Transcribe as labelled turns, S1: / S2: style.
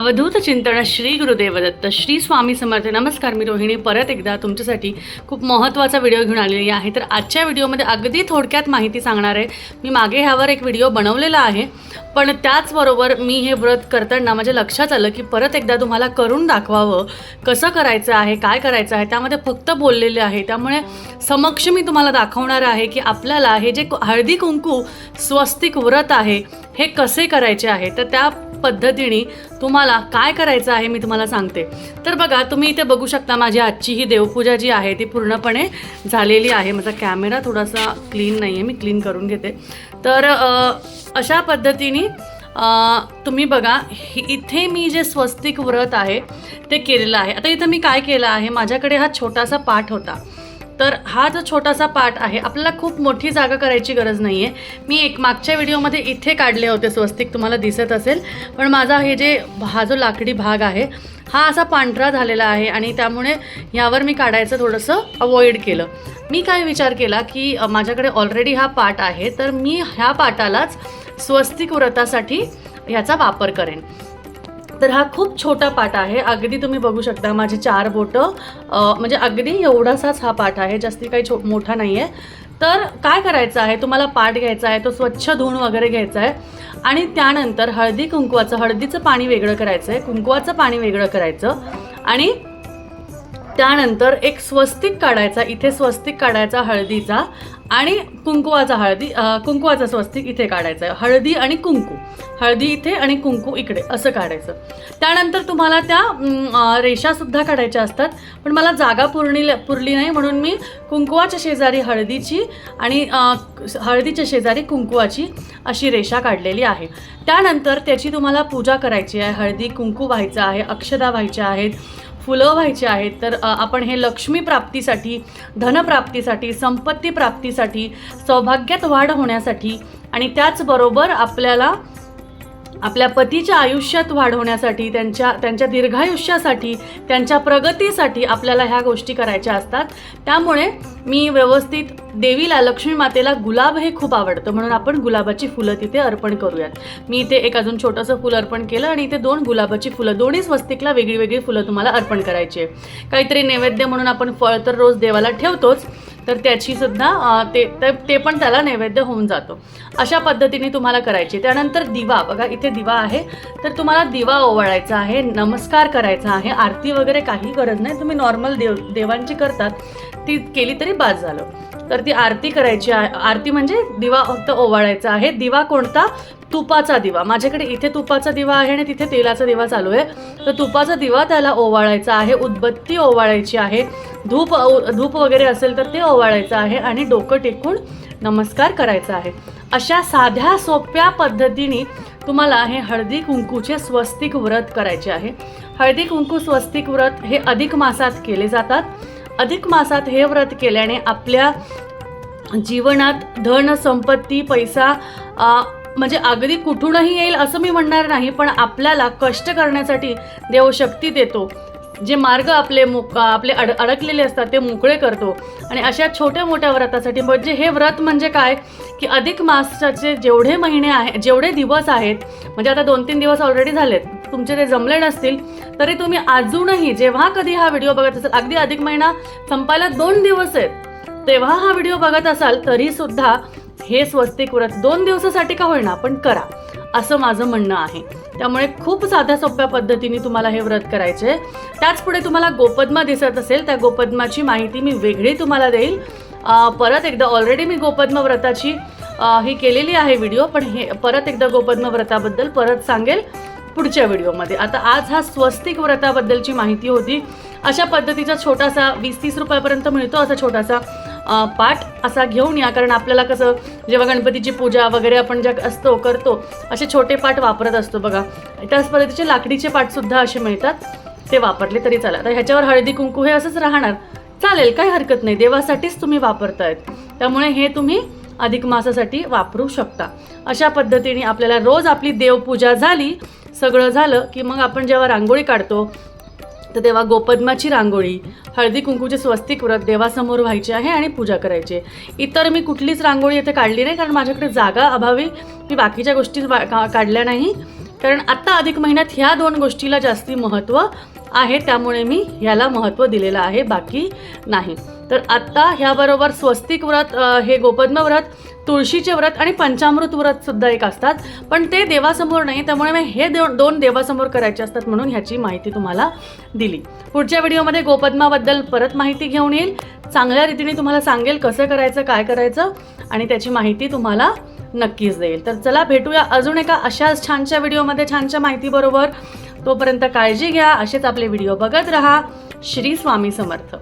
S1: अवधूत चिंतन श्री गुरुदेव दत्त श्री स्वामी समर्थ. नमस्कार मी रोहिणी. परत एकदा तुमच्यासाठी खूप महत्त्वाचा व्हिडिओ घेऊन आलेली आहे. तर आजच्या व्हिडिओमध्ये अगदी थोडक्यात माहिती सांगणार आहे. मी मागे ह्यावर एक व्हिडिओ बनवलेला आहे. पण त्याचबरोबर मी हे व्रत करताना माझ्या लक्षात आलं की परत एकदा तुम्हाला करून दाखवावं. कसं करायचं आहे काय करायचं आहे त्यामध्ये फक्त बोललेले आहे. त्यामुळे समक्ष मी तुम्हाला दाखवणार आहे की आपल्याला हे जे हळदी कुंकू स्वस्तिक व्रत आहे हे कसे करायचे आहे. तर त्या पद्धतीने तुम्हाला काय करायचं आहे मी तुम्हाला सांगते. तर बघा तुम्ही इथे बघू शकता माझी आजची ही देवपूजा जी आहे ती पूर्णपणे झालेली आहे. माझा कॅमेरा थोडासा क्लीन नाही आहे मी क्लीन करून घेते. तर अशा पद्धतीने तुम्ही बघा इथे मी जे स्वस्तिक व्रत आहे ते केलेलं आहे. आता इथं मी काय केलं आहे माझ्याकडे हा छोटासा पाठ होता. तर हा जो छोटासा पाठ आहे आपल्याला खूप मोठी जागा करायची गरज नाही आहे मी एक मागच्या व्हिडिओमध्ये इथे काढले होते स्वस्तिक तुम्हाला दिसत असेल. पण माझा हे जे हा जो लाकडी भाग आहे हा असा पांढरा झालेला आहे आणि त्यामुळे यावर मी काढायचं थोडंसं अवॉइड केलं. मी काय विचार केला की माझ्याकडे ऑलरेडी हा पाठ आहे तर मी ह्या पाटालाच स्वस्तिक व्रतासाठी ह्याचा वापर करेन. तर हा खूप छोटा पाठ आहे. अगदी तुम्ही बघू शकता माझी चार बोटं. म्हणजे अगदी एवढासाच हा पाठ आहे जास्ती काही छो मोठा नाही आहे तर काय करायचं आहे? तुम्हाला पाठ घ्यायचा आहे तो स्वच्छ धुवून वगैरे घ्यायचा आहे. आणि त्यानंतर हळदी कुंकवाचं हळदीचं पाणी वेगळं करायचं आहे कुंकवाचं पाणी वेगळं करायचं. आणि त्यानंतर एक स्वस्तिक काढायचा इथे स्वस्तिक काढायचा हळदीचा. आणि कुंकुवाचा हळदी कुंकुवाचा स्वस्तिक इथे काढायचं आहे. हळदी आणि कुंकू. हळदी इथे आणि कुंकू इकडे असं काढायचं. त्यानंतर तुम्हाला त्या रेषासुद्धा काढायच्या असतात. पण मला जागा पुरणी पुरली नाही म्हणून मी कुंकुवाच्या शेजारी हळदीची आणि हळदीच्या शेजारी कुंकुवाची अशी रेषा काढलेली आहे. त्यानंतर त्याची तुम्हाला पूजा करायची आहे. हळदी कुंकू व्हायचं आहे अक्षदा व्हायच्या आहेत. फुलं व्हायची आहेत तर आपण हे लक्ष्मी प्राप्तीसाठी धनप्राप्तीसाठी संपत्ती प्राप्तीसाठी सौभाग्यात वाढ होण्यासाठी आणि त्याचबरोबर आपल्याला आपल्या पतीच्या आयुष्यात वाढवण्यासाठी त्यांच्या त्यांच्या दीर्घायुष्यासाठी त्यांच्या प्रगतीसाठी आपल्याला ह्या गोष्टी करायच्या असतात. त्यामुळे मी व्यवस्थित देवीला लक्ष्मी मातेला गुलाब हे खूप आवडतं. म्हणून आपण गुलाबाची फुलं तिथे अर्पण करूयात. मी इथे एक अजून छोटंसं फुलं अर्पण केलं आणि इथे दोन गुलाबाची फुलं दोन्ही स्वस्तिकला वेगळी वेगळी फुलं तुम्हाला अर्पण करायची आहे. काहीतरी नैवेद्य म्हणून आपण फळ तर रोज देवाला ठेवतोच. तर त्याची सुद्धा ते ते- ते पण त्याला नैवेद्य होऊन जातो. अशा पद्धतीने तुम्हाला करायची. त्यानंतर दिवा. बघा इथे दिवा आहे. तर तुम्हाला दिवा ओवाळायचा आहे नमस्कार करायचा आहे आरती वगैरे काही गरज नाही. तुम्ही नॉर्मल देव देवांची करतात. ती केली तरी बाद झालं. तर ती आरती करायची आहे. आरती म्हणजे दिवा फक्त ओवाळायचा आहे. दिवा कोणता? तुपाचा दिवा. माझ्याकडे इथे तुपाचा दिवा आहे आणि तिथे तेलाचा दिवा चालू आहे. तर तुपाचा दिवा त्याला ओवाळायचा आहे. उदबत्ती ओवाळायची आहे. धूप धूप वगैरे असेल तर ते ओवाळायचं आहे आणि डोकं टेकून नमस्कार करायचा आहे. अशा साध्या सोप्या पद्धतीने तुम्हाला हे हळदी कुंकूचे स्वस्तिक व्रत करायचे आहे. हळदी कुंकू स्वस्तिक व्रत हे अधिक मासात केले जातात. अधिक मासात हे व्रत केल्याने आपल्या जीवनात धन संपत्ती पैसा म्हणजे अगदी कुठूनही येईल असं मी म्हणणार नाही पण आपल्याला कष्ट करण्यासाठी देव शक्ती देतो. जे मार्ग आपले मुक आपले अड अडकलेले असतात ते मोकळे करतो. आणि अशा छोट्या मोठ्या व्रतासाठी म्हणजे हे व्रत म्हणजे काय? की अधिक मासाचे जेवढे महिने आहे जेवढे दिवस आहेत म्हणजे आता दोन तीन दिवस ऑलरेडी झालेत तुमचे ते जमले नसतील तरी तुम्ही अजूनही जेव्हा कधी हा व्हिडिओ बघत असाल अगदी अधिक महिना संपायला दोन दिवस आहेत तेव्हा हा व्हिडिओ बघत असाल तरी सुद्धा हे स्वस्तिक व्रत दोन दिवसासाठी का होईना पण करा. असं माझं म्हणणं आहे. त्यामुळे खूप साध्या सोप्या पद्धतीने तुम्हाला हे व्रत करायचे. त्याच पुढे तुम्हाला गोपद्मा दिसत असेल त्या गोपद्माची माहिती मी वेगळी तुम्हाला देईल. परत एकदा ऑलरेडी मी गोपद्म व्रताची ही केलेली आहे व्हिडिओ पण हे परत एकदा गोपद्म व्रताबद्दल परत सांगेल पुढच्या व्हिडिओमध्ये आता आज हा स्वस्तिक व्रताबद्दलची माहिती होती. अशा पद्धतीचा छोटासा वीस तीस रुपयापर्यंत मिळतो असा छोटासा पाठ असा घेऊन या. कारण आपल्याला कसं जेव्हा गणपतीची पूजा वगैरे आपण ज्या असतो करतो असे छोटे पाठ वापरत असतो बघा. त्याच पद्धतीचे लाकडीचे पाठसुद्धा असे मिळतात. ते वापरले तरी चालेल. तर ह्याच्यावर हळदी कुंकू हे असंच राहणार. चालेल काही हरकत नाही. देवासाठीच तुम्ही वापरतायत. त्यामुळे हे तुम्ही अधिक मासासाठी वापरू शकता. अशा पद्धतीने आपल्याला रोज आपली देवपूजा झाली सगळं झालं की मग आपण जेव्हा रांगोळी काढतो तर तेव्हा गोपद्माची रांगोळी हळदी कुंकूचे स्वस्तिक व्रत देवासमोर व्हायचे आहे आणि पूजा करायची आहे. इतर मी कुठलीच रांगोळी इथे काढली नाही कारण माझ्याकडे जागा अभावी मी बाकीच्या गोष्टी वा- का- काढल्या नाही कारण आत्ता अधिक महिन्यात ह्या दोन गोष्टीला जास्ती महत्त्व आहे त्यामुळे मी ह्याला महत्त्व दिलेलं आहे बाकी नाही तर आत्ता ह्याबरोबर स्वस्तिक व्रत हे गोपद्म व्रत तुळशीचे व्रत आणि पंचामृत व्रतसुद्धा एक असतात. पण ते देवासमोर नाही त्यामुळे मी हे दो दोन देवासमोर करायचे असतात म्हणून ह्याची माहिती तुम्हाला दिली. पुढच्या व्हिडिओमध्ये गोपद्माबद्दल परत माहिती घेऊन येईल. चांगल्या रीतीने तुम्हाला सांगेल कसं करायचं काय करायचं आणि त्याची माहिती तुम्हाला नक्कीच देईल. तर चला भेटूया अजून एका अशाच छानशा व्हिडिओमध्ये छानशा माहितीबरोबर. तोपर्यंत काळजी घ्या असेच आपले व्हिडिओ बघत राहा. श्री स्वामी समर्थ.